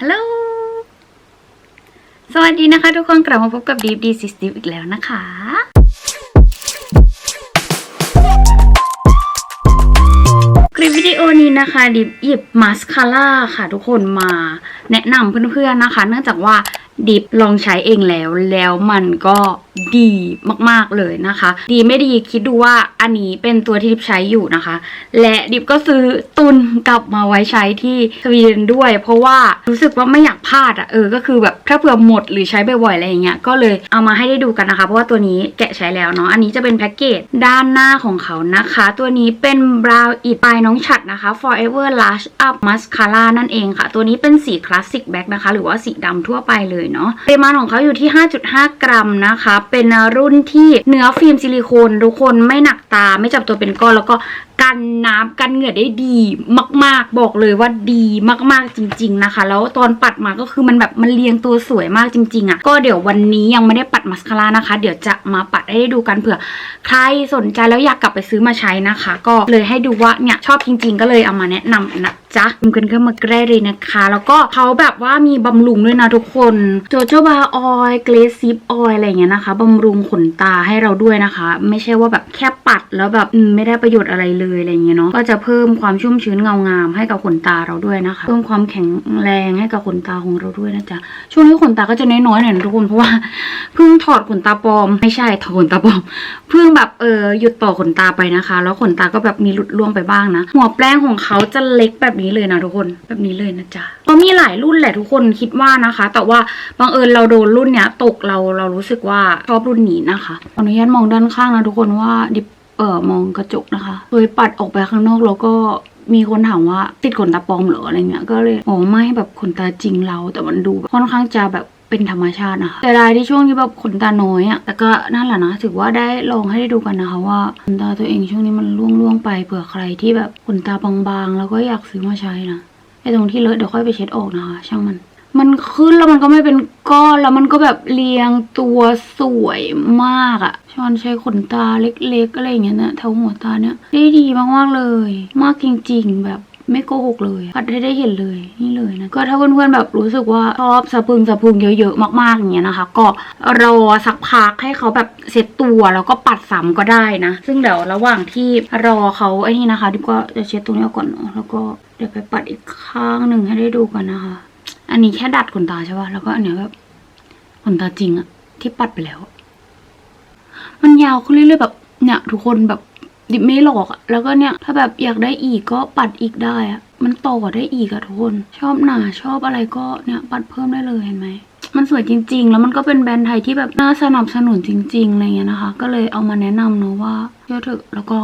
ฮัลโหล สวัสดีนะคะทุกคนกลับมาพบกับดีฟดีซิสติฟอีกแล้วนะคะ คลิปวิดีโอนี้นะคะดิบหยิบมาสคาร่าค่ะทุกคนมาแนะนำเพื่อนๆนะคะ เนื่องจากว่า ดิบลองใช้เองแล้วแล้วมันก็ดีมากๆเลยนะคะ ดีไม่ดีคิดดูว่าอันนี้เป็นตัวที่ดิบใช้อยู่นะคะ และดิบก็ซื้อตุนกลับมาไว้ใช้ที่สวีเดนด้วย เพราะว่ารู้สึกว่าไม่อยากพลาดอะ่ะเออก็คือแบบถ้าเผื่อหมดหรือใช้บ่อยๆอะไรอย่างเงี้ยก็เลยเอามาให้ได้ดูกันนะคะ เพราะว่าตัวนี้แกะใช้แล้วเนาะอันนี้จะเป็นแพ็กเกจด้านหน้าของเขานะคะ ตัวนี้เป็น Brow It ปลายน้องฉัดนะคะ Forever Lash Up Mascara นั่นเองค่ะ ตัวนี้เป็นสีคลาสสิกแบ็กนะคะ หรือว่าสีดำทั่วไปเลยเนาะปริมาณของเขาอยู่ที่ 5.5 กรัมนะคะ เป็นรุ่นที่เนื้อฟิล์มซิลิโคนทุกคนไม่หนักตาไม่จับตัวเป็นก้อนแล้วก็ กันน้ำกันเหงื่อได้ดีมาก ๆ บอกเลยว่าดีมากๆจริง ๆนะคะ แล้วตอนปัดมาก็คือมันแบบมันเรียงตัวสวยมากจริง ๆอะ่ะก็เดี๋ยววันนี้ยังไม่ได้ปัดมาสคาร่านะคะ เดี๋ยวจะมาปัดให้ได้ดูกันเผื่อ ใครสนใจแล้วอยากกลับไปซื้อมาใช้นะคะ ก็เลยให้ดูว่าเนี่ยชอบจริง ๆ ก็เลยเอามาแนะนำนะจ๊ะดูกันเข้ามาใกล้เลยนะคะ แล้วก็เขาแบบว่ามีบำรุงด้วยนะทุกคนโจโจบาออยเกรซิปออยอะไรเงี้ยนะคะบำรุงขนตาให้เราด้วยนะคะ ไม่ใช่ว่าแบบแค่ปัดแล้วแบบไม่ได้ประโยชน์อะไรเลยยอะไรเงี้ยเนาะก็จะเพิ่มความชุ่มชื้นเงางามให้กับขนตาเราด้วยนะคะ เพิ่มความแข็งแรงให้กับขนตาของเราด้วยนะจ๊ะช่วงนี้ขนตาก็จะน้อยๆหน่อยทุกคนเพราะว่าเพิ่งถอดขนตาปลอมไม่ใช่ถอดขนตาปลอมเพิ่งแบบเออหยุดต่อขนตาไปนะคะ แล้วขนตาก็แบบมีหลุดร่วงไปบ้างนะ หัวแป้งของเขาจะเล็กแบบนี้เลยนะทุกคนแบบนี้เลยนะจ๊ะก็มีหลายรุ่นแหละทุกคนคิดว่านะคะ แต่ว่าบังเอิญเราโดนรุ่นเนี้ยตกเราเรารู้สึกว่าชอบรุ่นนี้นะคะขออนุญาตมองด้านข้างนะทุกคนว่าดิบ เออมองกระจกนะคะเคยปัดออกไปข้างนอกแล้วก็มีคนถามว่าติดขนตาปลอมเหรออะไรเงี้ยก็เลยอ๋อไม่แบบขนตาจริงเราแต่มันดูค่อนข้างจะแบบเป็นธรรมชาตินะคะแต่รายที่ช่วงที่แบบขนตาน้อยอะแต่ก็นั่นแหละนะถือว่าได้ลองให้ได้ดูกันนะคะว่าขนตาตัวเองช่วงนี้มันร่วงๆไปเผื่อใครที่แบบขนตาบางๆ แล้วก็อยากซื้อมาใช้นะไอ้ตรงที่เลอะเดี๋ยวค่อยไปเช็ดออกนะคะ ช่างมัน มันขึ้นแล้วมันก็ไม่เป็นก้อนแล้วมันก็แบบเรียงตัวสวยมากอะชอนใช้ขนตาเล็กๆอะไรอย่างเงี้ยนะแถวหัวตาเนี่ยได้ดีมากๆเลย มากจริง ๆ แบบไม่โกหกเลยพัดได้ได้เห็นเลยนี่เลยนะ ก็ถ้าเพื่อนๆแบบรู้สึกว่าชอบสะพึงสะพึงเยอะๆมากๆอย่างเงี้ยนะคะ ก็รอสักพักให้เขาแบบเซ็ตตัวแล้วก็ปัดซ้ำก็ได้นะ ซึ่งเดี๋ยวระหว่างที่รอเขาไอ้นี่นะคะดิบก็จะเช็ดตรงนี้ออกก่อนเนาะแล้วก็เดี๋ยวไปปัดอีกข้างหนึ่งให้ได้ดูกันนะคะ อันนี้แค่ดัดขนตาใช่ป่ะ แล้วก็อันเนี้ยแบบขนตาจริงอะที่ปัดไปแล้ว มันยาวขึ้นเรื่อยๆแบบเนี่ยทุกคนแบบดิบไม่หลอกอะแล้วก็เนี่ย ถ้าแบบอยากได้อีกก็ปัดอีกได้อะมันต่อได้อีกอะทุกคน ชอบหนาชอบอะไรก็เนี่ยปัดเพิ่มได้เลยเห็นไหมมันสวยจริง ๆ แล้วมันก็เป็นแบรนด์ไทยที่แบบน่าสนับสนุนจริงๆอะไรเงี้ยนะคะ ก็เลยเอามาแนะนำเนาะว่าเชื่อเถอะแล้วก็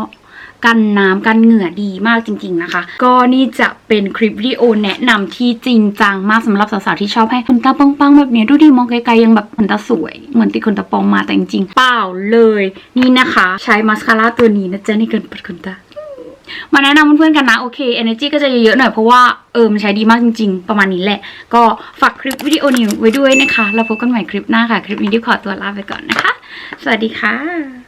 กันน้ำกันเหงื่อดีมากจริง ๆนะคะ ก็นี่จะเป็นคลิปวิดีโอแนะนำที่จริงจังมากสำหรับสาวๆที่ชอบให้ขนตาปังๆแบบนี้ดูดิมองไกลๆยังแบบขนตาสวยเหมือนติดขนตาปลอมมาแต่จริงๆเปล่าเลยนี่นะคะ ใช้มาสคาร่าตัวนี้นะจ๊ะในการปัดขนตามาแนะนำเพื่อนๆกันนะ โอเค energy ก็จะเยอะๆหน่อยเพราะว่าเออมันใช้ดีมากจริง ๆ ประมาณนี้แหละ ก็ฝากคลิปวิดีโอนี้ไว้ด้วยนะคะ แล้วพบกันใหม่คลิปหน้าค่ะ คลิปนี้ดิวขอตัวลาไปก่อนนะคะ สวัสดีค่ะ